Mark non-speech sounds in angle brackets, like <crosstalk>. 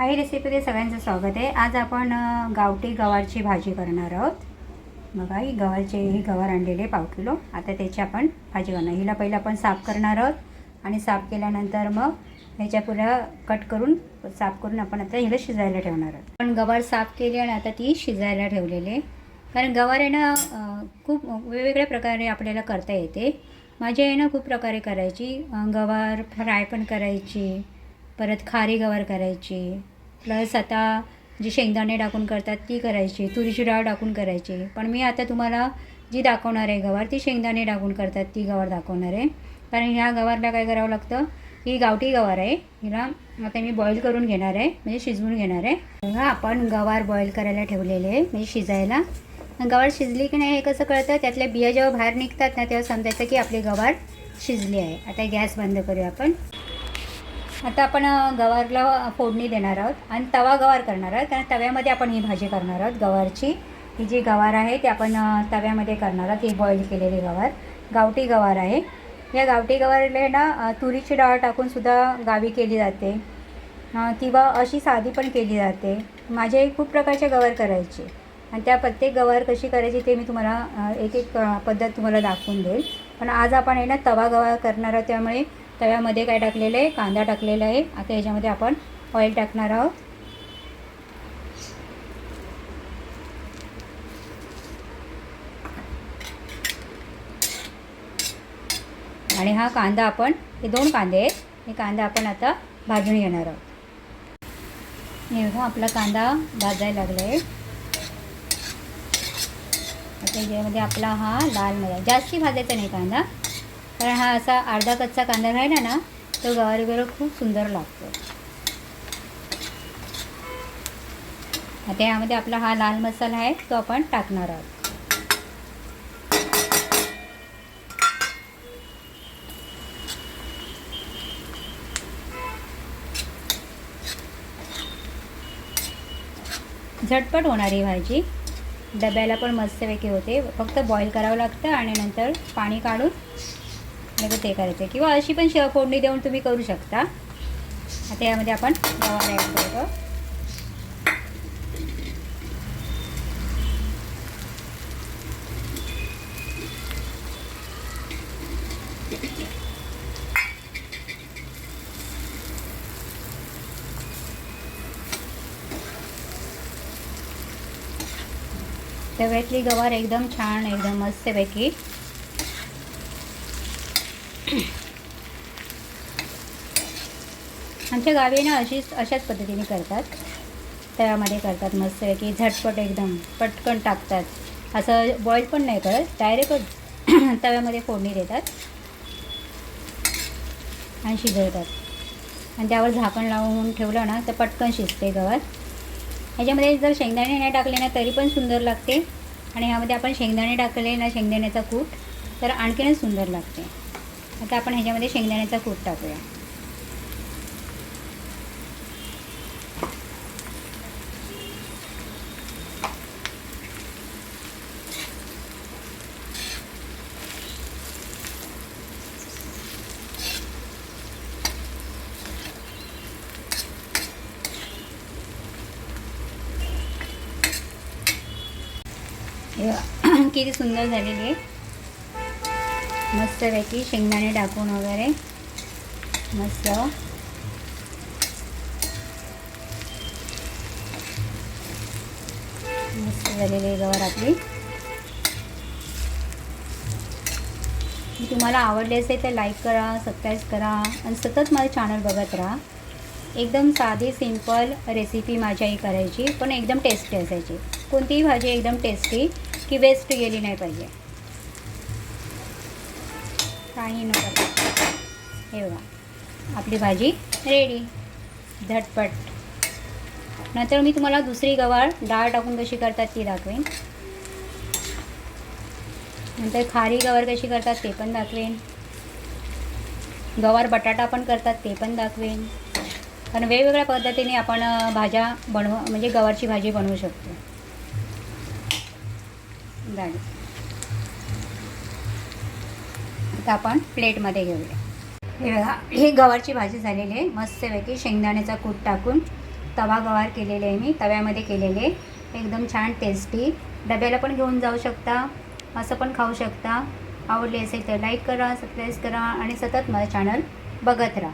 आई रेसिपीमध्ये सगळ्यांचं स्वागत आहे. आज आपण गावठी गवारची भाजी करणार आहोत. बघा ही गवारचे ही गवार आणलेले पाव किलो. आता त्याची आपण भाजी करणार. हिला पहिलं आपण साफ करणार आहोत. आणि साफ केल्यानंतर मग ह्याच्या पुढं कट करून साफ करून आपण आता हिला शिजायला ठेवणार आहोत. पण गवार साफ केली आणि आता ती शिजायला ठेवलेली आहे. कारण गवार आहे ना खूप वेगवेगळ्या प्रकारे आपल्याला करता येते. माझी आहे ना खूप प्रकारे करायची. गवार फ्राय पण करायची. परत खारी गवार करायची. प्लस आता जी शेंगदाणे टाकून करतात ती करायची. तुरीची डाळ टाकून करायची. पण मी आता तुम्हाला जी दाखवणार आहे गवार ती शेंगदाणे टाकून करतात ती गवार दाखवणार आहे. कारण ह्या गवारला काय करावं लागतं? ही गावठी गवार आहे. हिला आता मी बॉईल करून घेणार आहे. म्हणजे शिजवून घेणार आहे. बघा आपण गवार बॉईल करायला ठेवलेले आहे. म्हणजे शिजायला. गवार शिजली की नाही हे कसं कळतं? त्यातल्या बिया जेव्हा बाहेर निघतात ना तेव्हा समजायचं की आपली गवार शिजली आहे. आता गॅस बंद करूया आपण. आता आपण गवारला फोडणी देणार आहोत आणि तवा गवार करणार आहोत. कारण तव्यामध्ये आपण ही भाजी करणार आहोत गवारची. ही जी गवार आहे ती आपण तव्यामध्ये करणार आहोत. ही बॉईल केलेली गवार. गावठी गवार आहे. या गावठी गवारला ना तुरीची डाळ टाकूनसुद्धा गावी केली जाते. किंवा अशी साधी पण केली जाते. माझे खूप प्रकारचे गवार करायचे. आणि त्या प्रत्येक गवार कशी करायची ते मी तुम्हाला एक एक पद्धत तुम्हाला दाखवून देईल. पण आज आपण आहे ना तवा गवार करणार आहोत. त्यामुळे तव्यामध्ये काय टाकलेलं आहे? कांदा टाकलेला आहे. आता याच्यामध्ये आपण ऑइल टाकणार आहोत. आणि हा कांदा आपण हे दोन कांदे आहेत. हे कांदा आपण आता भाजून घेणार आहोत. आपला कांदा भाजायला लागला आहे आता याच्यामध्ये आपला हा लाल मसाला. जास्ती भाजायचा नाही कांदा. कारण हा असा अर्धा कच्चा कांदा राहिला ना तो गवारी बरोबर खूप सुंदर लागतो. आता यामध्ये आपला हा लाल मसाला आहे तो आपण टाकणार आहोत. झटपट होणारी भाजी. डब्याला पण मस्तपैकी होते. फक्त बॉईल करावं लागतं आणि नंतर पाणी काढून लगेच ते करायचं किंवा अशी पण श फोडणी देऊन तुम्ही करू शकता. आता यामध्ये आपण गवार ॲड करतो. तव्यातली गवार एकदम छान एकदम मस्तपैकी आमच्या गावी ना अशीच अशाच पद्धतीने करतात. तव्यामध्ये करतात मस्तपैकी झटपट एकदम पटकन टाकतात. असं बॉईल पण नाही करत डायरेक्ट <clears throat> तव्यामध्ये फोडणी देतात आणि शिजवतात. आणि त्यावर झाकण लावून ठेवलं ना तर पटकन शिजते गवत ह्याच्यामध्ये जर शेंगदाणे नाही टाकले ना तरी पण सुंदर लागते. आणि ह्यामध्ये आपण शेंगदाणे टाकले ना शेंगदाण्याचा कूट तर आणखीनच सुंदर लागते. आता आपण ह्याच्यामध्ये शेंगदाण्याचा कूट टाकूया. <coughs> किती सुंदर झालेली आहे. मस्तपैकी शेंगदाणे टाकून वगैरे. मस्त. मस्त झालेली आहे आपली. तुम्हाला आवडले असेल तर लाईक करा सबस्क्राईब करा आणि सतत माझं चॅनल बघत राहा. एकदम साधी सिंपल रेसिपी माझ्याही करायची पण एकदम टेस्टी असायची. कोणतीही भाजी एकदम टेस्टी की वेस्ट गेली नाही पाहिजे. काही नको. हे बघा. आपली भाजी रेडी झटपट. नंतर मी तुम्हाला दुसरी गवार डाळ टाकून कशी करतात ती दाखवेन. नंतर खारी गवार कशी करतात ते पण दाखवेन. गवार बटाटा पण करतात ते पण दाखवेन. कारण वेगवेगळ्या पद्धतीने आपण भाज्या बनव म्हणजे गवारची भाजी बनवू शकतो. झाले आता आपण प्लेटमध्ये घेऊया. हे बघा ही गवारची भाजी झालेली आहे. मस्तपैकी शेंगदाण्याचा कूट टाकून तवा गवार केलेले आहे मी. तव्यामध्ये केलेले एकदम छान टेस्टी डब्याला पण घेऊन जाऊ शकता. असं पण खाऊ शकता. आवडली असेल तर लाईक करा सबस्क्राईब करा आणि सतत माझं चॅनल बघत राहा.